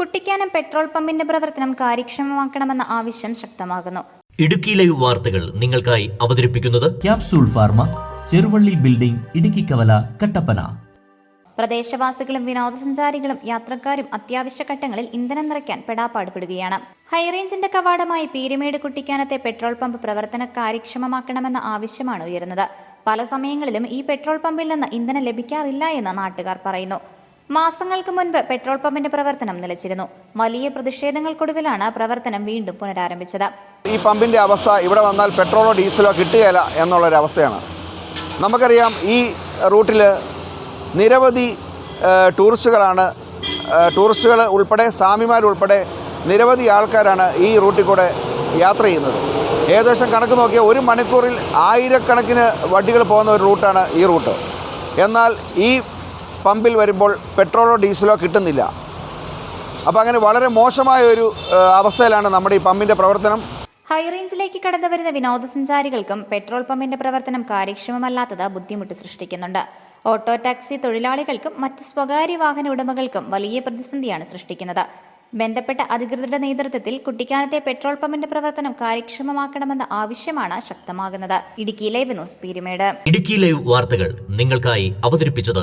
Kuttikkanam petrol പമ്പിന്റെ പ്രവർത്തനം കാര്യക്ഷമമാക്കണമെന്ന ആവശ്യം ശക്തമാകുന്നു. ഇടുക്കി ലൈവ് വാർത്തകൾ നിങ്ങൾക്കായി അവതരിപ്പിക്കുന്നത് capsule pharma Cheruvally building Idukki Kavala Kattappana. പ്രദേശവാസികളും വിനോദസഞ്ചാരികളും യാത്രക്കാരും അത്യാവശ്യ ഘട്ടങ്ങളിൽ ഇന്ധനം നിറയ്ക്കാൻ പെടാപ്പാടുപെടുകയാണ്. ഹൈറേഞ്ചിന്റെ കവാടമായി പീരുമേട് കുട്ടിക്കാനത്തെ പെട്രോൾ പമ്പ് പ്രവർത്തന കാര്യക്ഷമമാക്കണമെന്ന ആവശ്യമാണ് ഉയരുന്നത്. പല സമയങ്ങളിലും ഈ പെട്രോൾ പമ്പിൽ നിന്ന് ഇന്ധനം ലഭിക്കാറില്ല എന്ന് നാട്ടുകാർ പറയുന്നു. മാസങ്ങൾക്ക് മുൻപ് പെട്രോൾ പമ്പിന്റെ പ്രവർത്തനം നിലച്ചിരുന്നു. വലിയ പ്രതിഷേധങ്ങൾക്കൊടുവിലാണ് പ്രവർത്തനം വീണ്ടും പുനരാരംഭിച്ചത്. ഈ പമ്പിന്റെ അവസ്ഥ ഇവിടെ വന്നാൽ പെട്രോളോ ഡീസലോ കിട്ടുകയില്ല എന്നുള്ളൊരവസ്ഥയാണ്. നമുക്കറിയാം ഈ റൂട്ടിൽ നിരവധി ടൂറിസ്റ്റുകളാണ് ടൂറിസ്റ്റുകൾ ഉൾപ്പെടെ സ്വാമിമാരുൾപ്പെടെ നിരവധി ആൾക്കാരാണ് ഈ റൂട്ടിൽ കൂടെ യാത്ര ചെയ്യുന്നത്. ഏകദേശം കണക്ക് നോക്കിയാൽ ഒരു മണിക്കൂറിൽ ആയിരക്കണക്കിന് വണ്ടികൾ പോകുന്ന ഒരു റൂട്ടാണ് ഈ റൂട്ട്. എന്നാൽ ഈ പമ്പിൽ വരുമ്പോൾ പെട്രോളോ ഡീസലോ കിട്ടുന്നില്ല. അപ്പോൾ അങ്ങനെ വളരെ മോശമായ ഒരു അവസ്ഥയിലാണ് നമ്മുടെ ഈ പമ്പിന്റെ പ്രവർത്തനം. ഹൈ ഹൈറേഞ്ചിലേക്ക് കടന്നു വരുന്ന വിനോദസഞ്ചാരികൾക്കും പെട്രോൾ പമ്പിന്റെ പ്രവർത്തനം കാര്യക്ഷമമല്ലാത്തത് ബുദ്ധിമുട്ട് സൃഷ്ടിക്കുന്നുണ്ട്. ഓട്ടോ ടാക്സി തൊഴിലാളികൾക്കും മറ്റ് സ്വകാര്യ വാഹന ഉടമകൾക്കും വലിയ പ്രതിസന്ധിയാണ് സൃഷ്ടിക്കുന്നത്. ബന്ധപ്പെട്ട അധികൃതരുടെ നേതൃത്വത്തിൽ കുട്ടിക്കാനത്തെ പെട്രോൾ പമ്പിന്റെ പ്രവർത്തനം കാര്യക്ഷമമാക്കണമെന്ന ആവശ്യമാണ് ശക്തമാകുന്നത്. Idukki live news Peermade. Idukki live വാർത്തകൾ നിങ്ങൾക്കായി അവതരിപ്പിച്ചത്